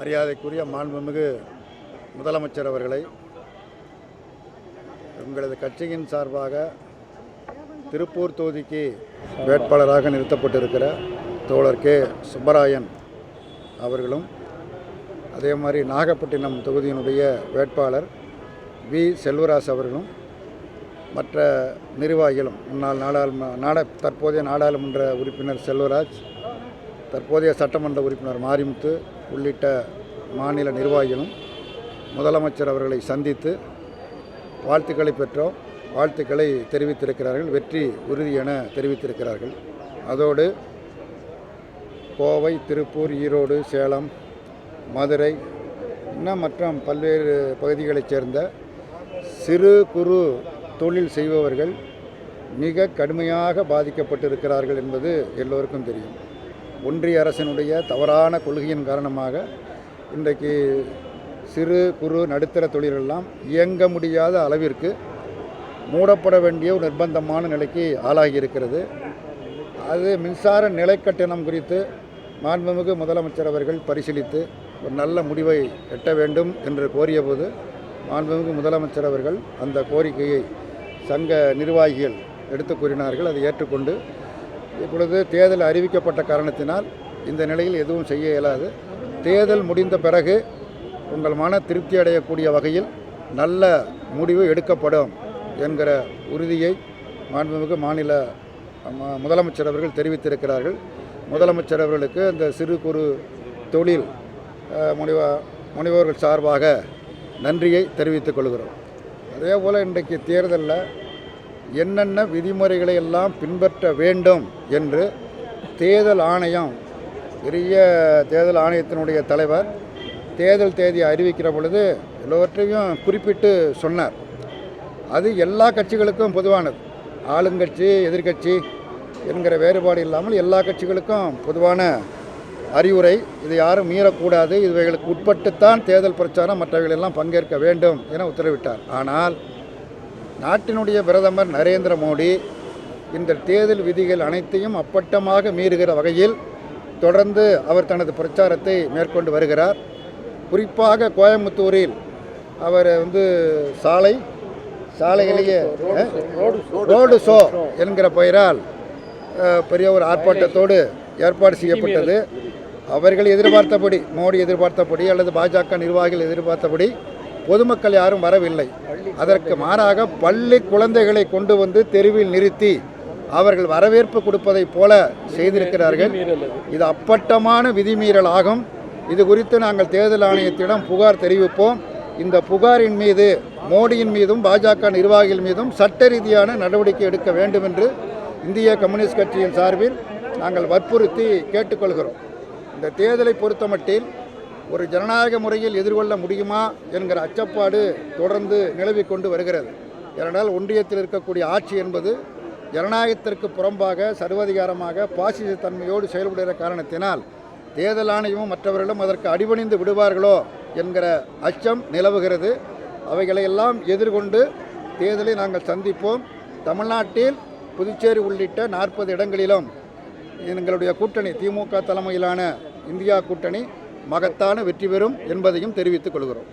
மரியாதைக்குரிய மாண்புமிகு முதலமைச்சர் அவர்களை உங்களது கட்சியின் சார்பாக திருப்பூர் தொகுதிக்கு வேட்பாளராக நிறுத்தப்பட்டிருக்கிற தோழர் கே. சுப்பராயன் அவர்களும் அதே மாதிரி நாகப்பட்டினம் தொகுதியினுடைய வேட்பாளர் வி. செல்வராஜ் அவர்களும் மற்ற நிர்வாகிகளும் முன்னாள் நாடாளும நாட தற்போதைய நாடாளுமன்ற உறுப்பினர் செல்வராஜ் தற்போதைய சட்டமன்ற உறுப்பினர் மாரிமுத்து உள்ளிட்ட மாநில நிர்வாகிகளும் முதலமைச்சர் அவர்களை சந்தித்து வாழ்த்துக்களை பெற்றோம். வாழ்த்துக்களை தெரிவித்திருக்கிறார்கள். வெற்றி உறுதி என தெரிவித்திருக்கிறார்கள். அதோடு கோவை திருப்பூர் ஈரோடு சேலம் மதுரை இன்னும் மற்றும் பல்வேறு பகுதிகளைச் சேர்ந்த சிறு குறு தொழில் செய்பவர்கள் மிக கடுமையாக பாதிக்கப்பட்டிருக்கிறார்கள் என்பது எல்லோருக்கும் தெரியும். ஒன்றிய அரசினுடைய தவறான கொள்கையின் காரணமாக இன்றைக்கு சிறு குறு நடுத்தர தொழிலெல்லாம் இயங்க முடியாத அளவிற்கு மூடப்பட வேண்டிய ஒரு நிர்பந்தமான நிலைக்கு ஆளாகி இருக்கிறது அது மின்சார நிலைக்கட்டணம் குறித்து மாண்புமிகு முதலமைச்சர் அவர்கள் பரிசீலித்து ஒரு நல்ல முடிவை எட்ட வேண்டும் என்று கோரியபோது மாண்புமிகு முதலமைச்சர் அவர்கள் அந்த கோரிக்கையை சங்க நிர்வாகிகள் எடுத்து கூறினார்கள். அதை ஏற்றுக்கொண்டு இப்பொழுது தேர்தல் அறிவிக்கப்பட்ட காரணத்தினால் இந்த நிலையில் எதுவும் செய்ய இயலாது. தேர்தல் முடிந்த பிறகு உங்கள் மன திருப்தி அடையக்கூடிய வகையில் நல்ல முடிவு எடுக்கப்படும் என்கிற உறுதியை மாண்புமிகு மாநில முதலமைச்சர் அவர்கள் தெரிவித்திருக்கிறார்கள். முதலமைச்சர் அவர்களுக்கு இந்த சிறு குறு தொழில் முனைவா முனைவர்கள் முனைவோர்கள் சார்பாக நன்றியை தெரிவித்துக் கொள்கிறோம். அதே போல் இன்றைக்கு தேர்தலில் என்னென்ன விதிமுறைகளை எல்லாம் பின்பற்ற வேண்டும் என்று தேர்தல் ஆணையம் பெரிய தேர்தல் ஆணையத்தினுடைய தலைவர் தேர்தல் தேதி அறிவிக்கிற பொழுது எல்லாவற்றையும் குறிப்பிட்டு சொன்னார். அது எல்லா கட்சிகளுக்கும் பொதுவானது. ஆளுங்கட்சி எதிர்க்கட்சி என்கிற வேறுபாடு இல்லாமல் எல்லா கட்சிகளுக்கும் பொதுவான அறிவுரை. இது யாரும் மீறக்கூடாது. இவைகளுக்கு உட்பட்டுத்தான் தேர்தல் பிரச்சாரம். மற்றவைகளெல்லாம் பங்கேற்க வேண்டும் என உத்தரவிட்டார். ஆனால் நாட்டினுடைய பிரதமர் நரேந்திர மோடி இந்த தேர்தல் விதிகள் அனைத்தையும் அப்பட்டமாக மீறுகிற வகையில் தொடர்ந்து அவர் தனது பிரச்சாரத்தை மேற்கொண்டு வருகிறார். குறிப்பாக கோயம்புத்தூரில் அவர் வந்து சாலை அஹ், ரோடு ஷோ என்கிற பெயரால் பெரிய ஒரு ஆர்ப்பாட்டத்தோடு ஏற்பாடு செய்யப்பட்டது. அவர்கள் எதிர்பார்த்தபடி மோடி எதிர்பார்த்தபடி அல்லது பாஜக நிர்வாகிகள் எதிர்பார்த்தபடி பொதுமக்கள் யாரும் வரவில்லை. அதற்கு மாறாக பள்ளி குழந்தைகளை கொண்டு வந்து தெருவில் நிறுத்தி அவர்கள் வரவேற்பு கொடுப்பதைப் போல செய்திருக்கிறார்கள். இது அப்பட்டமான விதிமீறல் ஆகும். இது குறித்து நாங்கள் தேர்தல் ஆணையத்திடம் புகார் தெரிவிப்போம். இந்த புகாரின் மீது மோடியின் மீதும் பாஜக நிர்வாகிகள் மீதும் சட்ட ரீதியான நடவடிக்கை எடுக்க வேண்டும் என்று இந்திய கம்யூனிஸ்ட் கட்சியின் சார்பில் நாங்கள் வற்புறுத்தி கேட்டுக்கொள்கிறோம். இந்த தேர்தலை பொறுத்தமட்டில் ஒரு ஜனநாயக முறையில் எதிர்கொள்ள முடியுமா என்கிற அச்சப்பாடு தொடர்ந்து நிலவி கொண்டு வருகிறது. ஏனென்றால் ஒன்றியத்தில் இருக்கக்கூடிய ஆட்சி என்பது ஜனநாயகத்திற்கு புறம்பாக சர்வதிகாரமாக பாசிச தன்மையோடு செயல்படுகிற காரணத்தினால் தேர்தல் ஆணையமும் மற்றவர்களும் அதற்கு அடிபணிந்து விடுவார்களோ என்கிற அச்சம் நிலவுகிறது. அவைகளையெல்லாம் எதிர்கொண்டு தேர்தலை நாங்கள் சந்திப்போம். தமிழ்நாட்டில் புதுச்சேரி உள்ளிட்ட நாற்பது இடங்களிலும் எங்களுடைய கூட்டணி திமுக தலைமையிலான இந்தியா கூட்டணி மகத்தான வெற்றி பெறும் என்பதையும் தெரிவித்துக் கொள்கிறோம்.